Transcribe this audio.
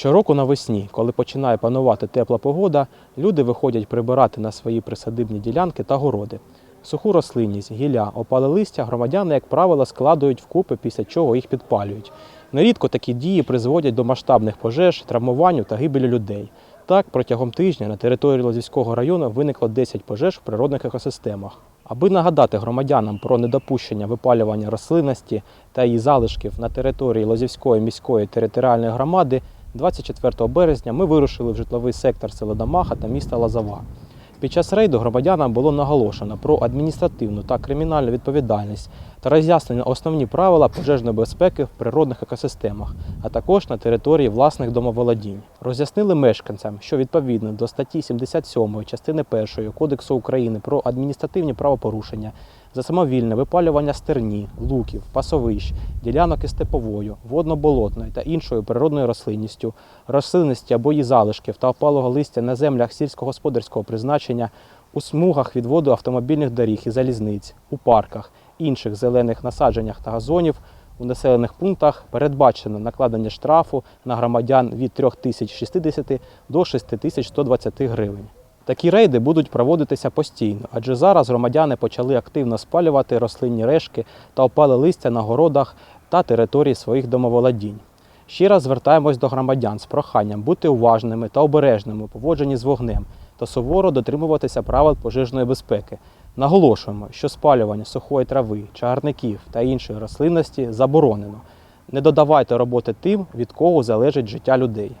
Щороку навесні, коли починає панувати тепла погода, люди виходять прибирати на свої присадибні ділянки та городи. Суху рослинність, гілля, опале листя громадяни, як правило, складують вкупи, після чого їх підпалюють. Нерідко такі дії призводять до масштабних пожеж, травмувань та гибелі людей. Так, протягом тижня на території Лозівського району виникло 10 пожеж в природних екосистемах. Аби нагадати громадянам про недопущення випалювання рослинності та її залишків на території Лозівської міської територіальної громади, 24 березня ми вирушили в житловий сектор села Дамаха та міста Лазава. Під час рейду громадянам було наголошено про адміністративну та кримінальну відповідальність та роз'яснено основні правила пожежної безпеки в природних екосистемах, а також на території власних домоволодінь. Роз'яснили мешканцям, що відповідно до статті 77 частини 1 Кодексу України про адміністративні правопорушення за самовільне випалювання стерні, луків, пасовищ, ділянок із степовою, водно-болотною та іншою природною рослинністю, рослинності або її залишків та опалого листя на землях сільськогосподарського призначення, у смугах відводу автомобільних доріг і залізниць, у парках, інших зелених насадженнях та газонів. У населених пунктах передбачено накладення штрафу на громадян від 3060 до 6120 гривень. Такі рейди будуть проводитися постійно, адже зараз громадяни почали активно спалювати рослинні решки та опали листя на городах та території своїх домоволодінь. Ще раз звертаємось до громадян з проханням бути уважними та обережними у поводженні з вогнем та суворо дотримуватися правил пожежної безпеки. Наголошуємо, що спалювання сухої трави, чагарників та іншої рослинності заборонено. Не додавайте роботи тим, від кого залежить життя людей.